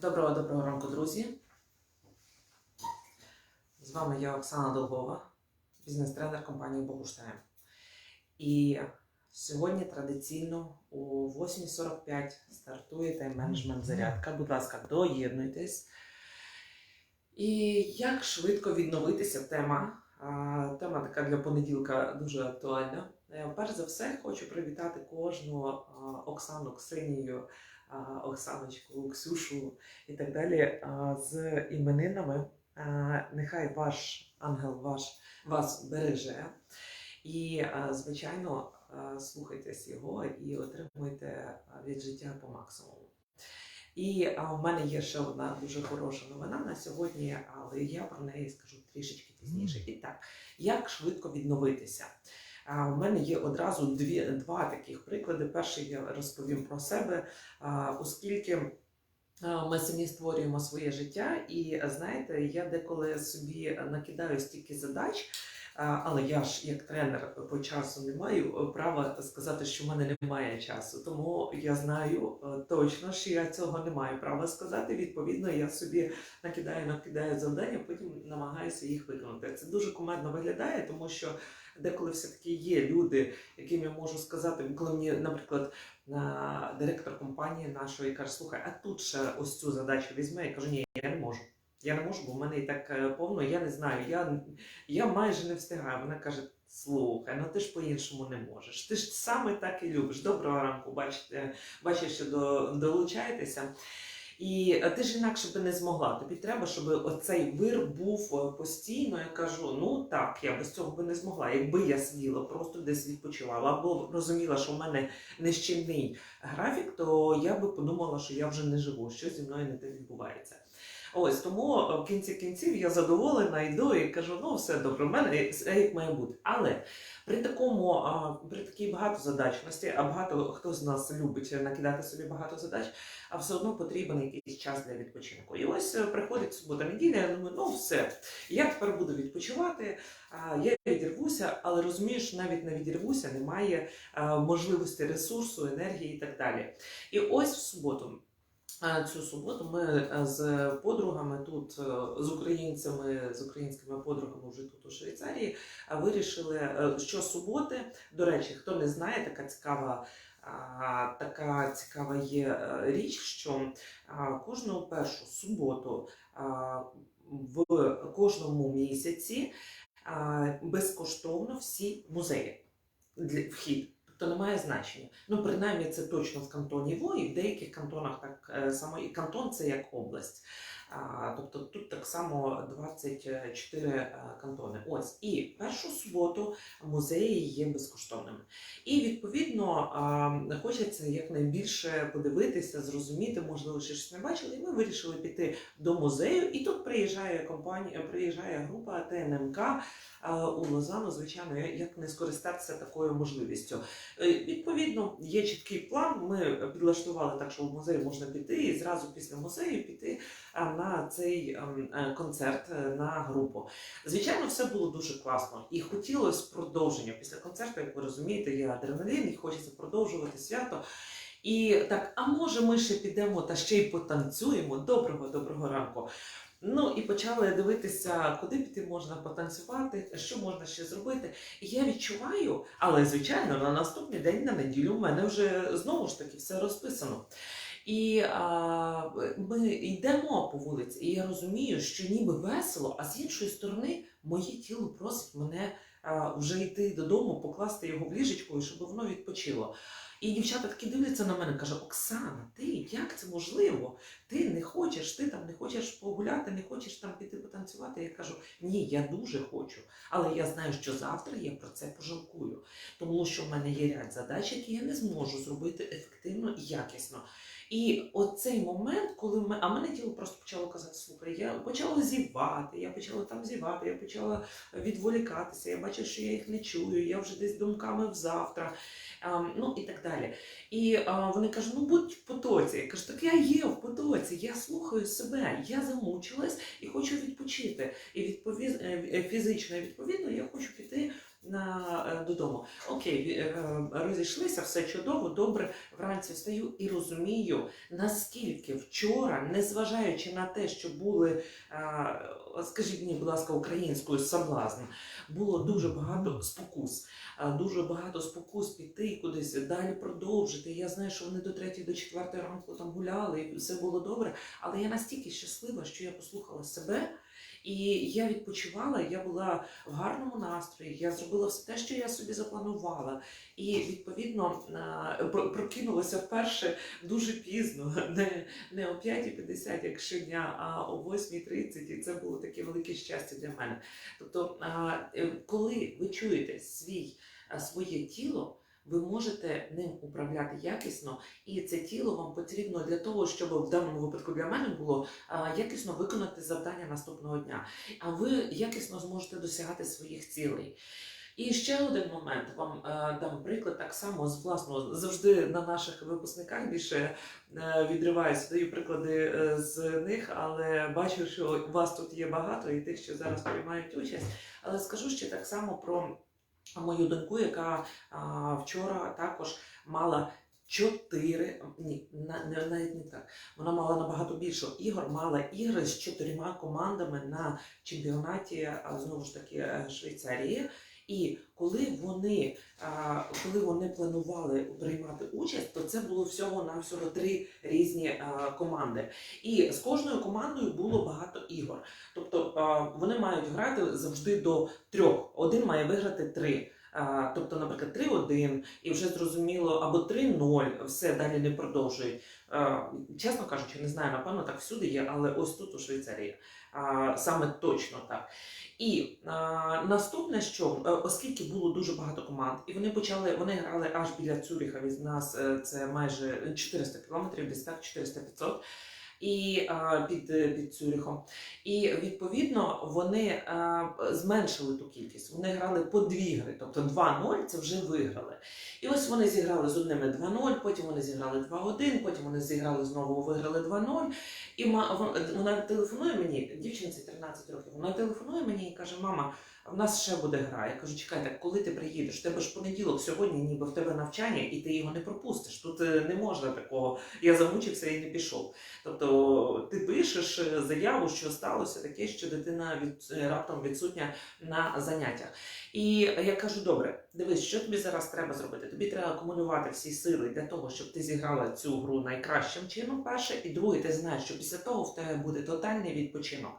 Доброго доброго ранку, друзі. З вами я Оксана Долгова, бізнес-тренер компанії Богуштайм. І сьогодні традиційно о 8.45 стартує тайм-менеджмент зарядка. Будь ласка, доєднуйтесь. І як швидко відновитися тема. Тема така для понеділка дуже актуальна. Е, Перш за все, хочу привітати кожну Оксану Ксенію, Оксаночку, Ксюшу і так далі з іменинами. Нехай ваш ангел ваш вас береже. І, звичайно, слухайтесь його і отримуйте від життя по максимуму. І в мене є ще одна дуже хороша новина на сьогодні, але я про неї скажу трішечки пізніше. І так, як швидко відновитися? У мене є одразу дві, два таких приклади. Перший я розповім про себе, оскільки ми самі створюємо своє життя, і знаєте, я деколи собі накидаю стільки задач. Але я ж як тренер по часу не маю права сказати, що в мене немає часу. Тому я знаю е, точно, що я цього не маю права сказати. Відповідно, я собі накидаю, накидаю завдання, потім намагаюся їх виконати. Це дуже кумедно виглядає, тому що деколи все-таки є люди, яким я можу сказати, коли мені, наприклад, на директор компанії нашої каже: слухай, а тут ще ось цю задачу візьми. Я кажу, ні, я не можу. Я не можу, бо в мене і так е, повно, я не знаю. Я, я майже не встигаю. Вона каже: слухай, ну ти ж по-іншому не можеш. Ти ж саме так і любиш. Доброго ранку, бачите, бачиш, що до, долучаєтеся. І е, ти ж інакше би не змогла. Тобі треба, щоб оцей вир був е, постійно. Я кажу: ну так, я без цього би не змогла. Якби я сиділа, просто десь відпочивала, або розуміла, що в мене нещільний графік, то я би подумала, що я вже не живу, що зі мною не те відбувається. Ось тому е, в кінці кінців я задоволена, йду і кажу, ну все добре, в мене як має бути. Але при такому, а, при такій багатозадачності, а багато хто з нас любить накидати собі багато задач, а все одно потрібен якийсь час для відпочинку. І ось е, приходить субота неділя, я думаю, ну все, я тепер буду відпочивати, а, я відірвуся, але розумієш, навіть не відірвуся, немає а, можливості ресурсу, енергії і так далі. І ось в суботу. А, Цю суботу ми е, з подругами тут, е, з українцями, з українськими подругами вже тут у Швейцарії, е, вирішили, е, що суботи, до речі, хто не знає, така цікава. Така цікава є е, річ, що кожну першу суботу в кожному місяці безкоштовно всі музеї для вхід. не має значення. Ну, принаймні, це точно в кантоні Во, в деяких кантонах так е, само. І кантон це як область. Тобто тут так само 24 е, кантони. Ось і першу суботу музеї є безкоштовними. І відповідно хочеться якнайбільше подивитися, зрозуміти, можливо, ще щось не бачили. І ми вирішили піти до музею. І тут приїжджає компанія, приїжджає група ТНМК е, у Лозану. Звичайно, як не скористатися такою можливістю. Е, Відповідно, є чіткий план. Ми підлаштували так, що в музей можна піти і зразу після музею піти а, на цей ем, е, концерт е, на групу. Звичайно, все було дуже класно і хотілося продовження. Після концерту, як ви розумієте, є адреналін, і хочеться продовжувати свято. І так, а може, ми ще підемо та ще й потанцюємо. Доброго, доброго ранку. Ну і почали дивитися, куди піти можна потанцювати, що можна ще зробити. І я відчуваю, але звичайно, на наступний день на неділю в мене вже знову ж таки все розписано. І а, ми йдемо по вулиці, і я розумію, що ніби весело, а з іншої сторони, моє тіло просить мене а, вже йти додому, покласти його в ліжечко, щоб воно відпочило. І дівчата такі дивляться на мене, каже: Оксана, ти як це можливо? Ти не хочеш, ти там не хочеш погуляти, не хочеш там піти потанцювати. Я кажу, ні, я дуже хочу. Але я знаю, що завтра я про це пожалкую, тому що в мене є ряд задач, які я не зможу зробити ефективно і якісно. І оцей момент, коли ми, а мене тіло просто почало казати, слухай, я почала зівати, я почала там зівати, я почала відволікатися, я бачу, що я їх не чую, я вже десь думками в завтра, а, ну і так далі. І а, вони кажуть, ну будь в потоці. Я кажу, так я є в потоці, я слухаю себе, я замучилась і хочу відпочити. І відповіз, е, фізично відповідно я хочу піти на, е, додому. Окей, е, е, розійшлися, все чудово, добре. Вранці встаю і розумію, наскільки вчора, незважаючи на те, що були, скажіть мені, будь ласка, українською соблазн, було дуже багато спокус. Дуже багато спокус піти кудись далі продовжити. Я знаю, що вони до 3 до 4 ранку там гуляли, і все було добре. Але я настільки щаслива, що я послухала себе. І я відпочивала, я була в гарному настрої, я зробила все те, що я собі запланувала. І відповідно прокинулася вперше дуже пізно, не, не о 5.50, як щодня, а о 8.30. І це було таке велике щастя для мене. Тобто, е, коли ви чуєте свій, своє тіло, ви можете ним управляти якісно, і це тіло вам потрібно для того, щоб в даному випадку для мене було якісно виконати завдання наступного дня. А ви якісно зможете досягати своїх цілей. І ще один момент вам е, дам приклад так само з власного завжди на наших випускниках більше е, відриваюся, даю приклади е, з них, але бачу, що вас тут є багато і тих, що зараз приймають участь. Але скажу ще так само про мою доньку, яка а, вчора також мала. Чотири ні, навіть не так. Вона мала набагато більше ігор, мала ігри з чотирма командами на чемпіонаті знову ж таки е, Швейцарії. І коли вони, коли вони планували приймати участь, то це було всього навсього три різні команди. І з кожною командою було багато ігор. Тобто вони мають грати завжди до трьох. Один має виграти три. Тобто, наприклад, 3-1, і вже зрозуміло, або 3-0, все далі не продовжують. Чесно кажучи, не знаю, напевно, так всюди є, але ось тут у Швейцарії саме точно так. І наступне, що е, оскільки було дуже багато команд, і вони почали, вони грали аж біля Цюріха від нас, е, це майже 400 кілометрів, десь так, 400-500. І під, е, під Цюріхом. І відповідно вони зменшили ту кількість. Вони грали по дві гри, тобто 2-0 це вже виграли. І ось вони зіграли з одними 2-0, потім вони зіграли 2-1, потім вони зіграли знову, виграли 2-0. І вона телефонує мені, дівчинці 13 років, вона телефонує мені і каже: Мама, в нас ще буде гра. Я кажу, чекайте, коли ти приїдеш? Тебе ж понеділок, сьогодні ніби в тебе навчання, і ти його не пропустиш. Тут е, не можна такого. Я замучився і не пішов. Тобто ти пишеш е, заяву, що сталося таке, що дитина від е, раптом відсутня на заняттях. І я кажу: добре, дивись, що тобі зараз треба зробити? Тобі треба акумулювати всі сили для того, щоб ти зіграла цю гру найкращим чином. Перше, і друге, ти знаєш, що після того в тебе буде тотальний відпочинок.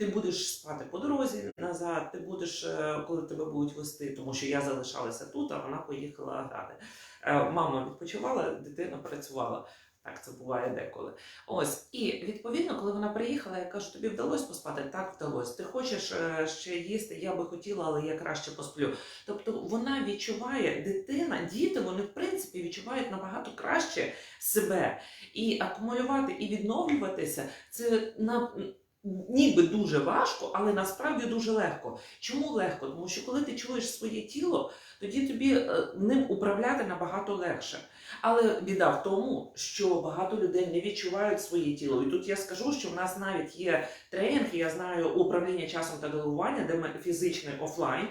Ти будеш спати по дорозі назад, ти будеш, е, коли тебе будуть вести, тому що я залишалася тут, а вона поїхала грати. Е, Мама відпочивала, дитина працювала. Так це буває деколи. Ось, і відповідно, коли вона приїхала, я кажу, тобі вдалося поспати? Так, вдалося. Ти хочеш е, ще їсти? Я би хотіла, але я краще посплю. Тобто вона відчуває, дитина, діти, вони в принципі відчувають набагато краще себе. І акумулювати і відновлюватися це на. Ніби дуже важко, але насправді дуже легко. Чому легко? Тому що коли ти чуєш своє тіло, тоді тобі е, ним управляти набагато легше. Але біда в тому, що багато людей не відчувають своє тіло. І тут я скажу, що в нас навіть є тренінг, я знаю управління часом та делегування, де ми фізичний офлайн,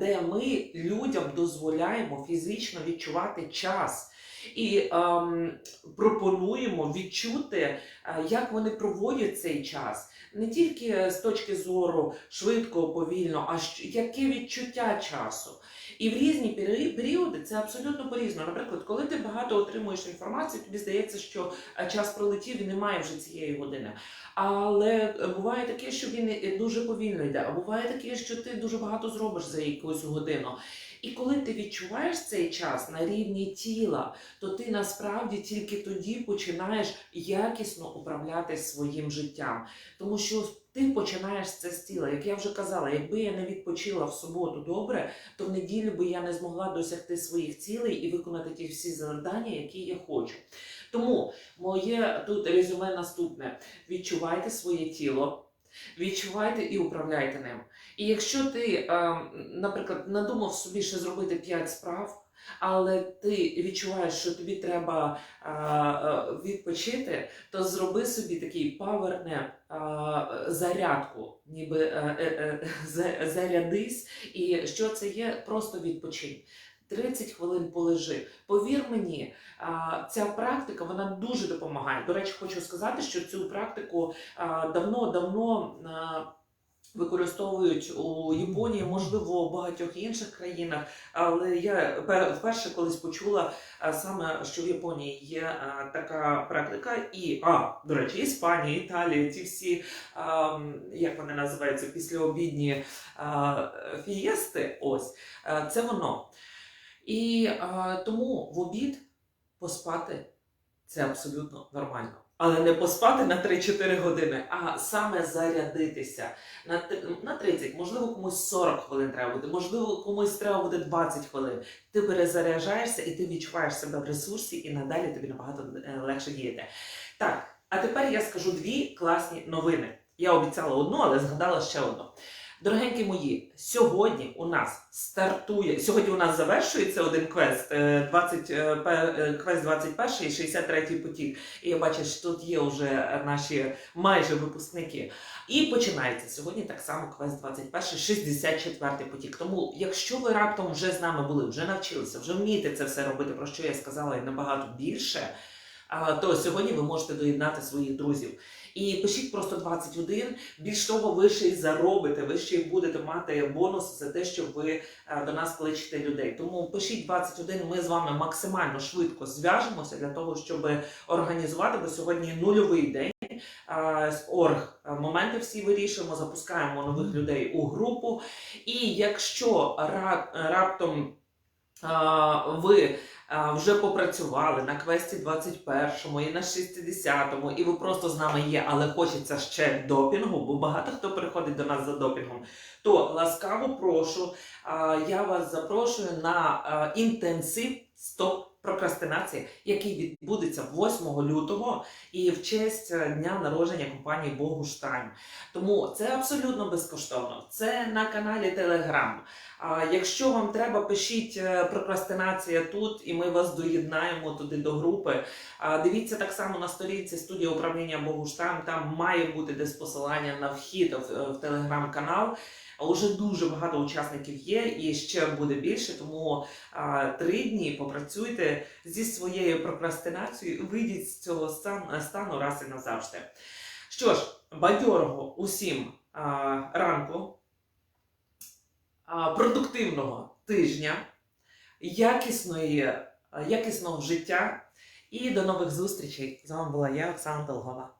де ми людям дозволяємо фізично відчувати час. І ем, пропонуємо відчути, е, як вони проводять цей час, не тільки з точки зору швидко, повільно, а яке відчуття часу. І в різні періоди це абсолютно по-різному. Наприклад, коли ти багато отримуєш інформації, тобі здається, що е, час пролетів і немає вже цієї години. Але е, буває таке, що він дуже повільно йде, а буває таке, що ти дуже багато зробиш за якусь годину. І коли ти відчуваєш цей час на рівні тіла, то ти насправді тільки тоді починаєш якісно управляти своїм життям. Тому що ти починаєш це з тіла. Як я вже казала, якби я не відпочила в суботу добре, то в неділю би я не змогла досягти своїх цілей і виконати ті всі завдання, які я хочу. Тому моє тут резюме наступне: відчувайте своє тіло. Відчувайте і управляйте ним. І якщо ти, е, наприклад, надумав собі ще зробити 5 справ, але ти відчуваєш, що тобі треба а, а, відпочити, то зроби собі такий павернеп, зарядку, ніби е, е, е, за- зарядись. І що це є? Просто відпочинь. 30 хвилин полежи. Повір мені, ця практика вона дуже допомагає. До речі, хочу сказати, що цю практику давно-давно використовують у Японії, можливо, у багатьох інших країнах. Але я вперше колись почула саме, що в Японії є така практика, і а, до речі, Іспанія, Італія, ці всі а, як вони називаються, післяобідні а, фієсти. Ось це воно. І а, тому в обід поспати це абсолютно нормально. Але не поспати на 3-4 години, а саме зарядитися на, на 30, можливо, комусь 40 хвилин треба буде, можливо, комусь треба буде 20 хвилин. Ти перезаряджаєшся і ти відчуваєш себе в ресурсі, і надалі тобі набагато е, легше діяти. Так, а тепер я скажу дві класні новини. Я обіцяла одну, але згадала ще одну. Дорогенькі мої, сьогодні у нас стартує, сьогодні у нас завершується один квест, е, 20, е, пе- е, квест 21 і 63 потік. І я бачу, тут є вже наші майже випускники. І починається сьогодні так само квест 21, 64 потік. Тому, якщо ви раптом вже з нами були, вже навчилися, вже вмієте це все робити, про що я сказала і набагато більше, то сьогодні ви можете доєднати своїх друзів. І пишіть просто 21. Більш того, ви ще й заробите, ви ще й будете мати бонус за те, що ви е, до нас кличете людей. Тому пишіть 21, ми з вами максимально швидко зв'яжемося для того, щоб організувати, бо сьогодні нульовий день. Орг е, моменти всі вирішуємо, запускаємо нових людей у групу. І якщо ра- раптом ви вже попрацювали на квесті 21-му і на 60-му, і ви просто з нами є, але хочеться ще допінгу, бо багато хто приходить до нас за допінгом. То ласкаво прошу, я вас запрошую на інтенсив 100% прокрастинація, який відбудеться 8 лютого і в честь е, дня народження компанії Богуштайн. Тому це абсолютно безкоштовно. Це на каналі Телеграм. Якщо вам треба, пишіть е, прокрастинація тут, і ми вас доєднаємо туди до групи. Дивіться так само на сторінці студії управління Богуштайм. Там має бути десь посилання на вхід в е, телеграм-канал. Уже дуже багато учасників є, і ще буде більше. Тому три дні попрацюйте зі своєю прокрастинацією, вийдіть з цього стан- стану раз і назавжди. Що ж, бадьорого усім ранку продуктивного тижня, якісної, якісного життя і до нових зустрічей. З вами була я, Оксана Долгова.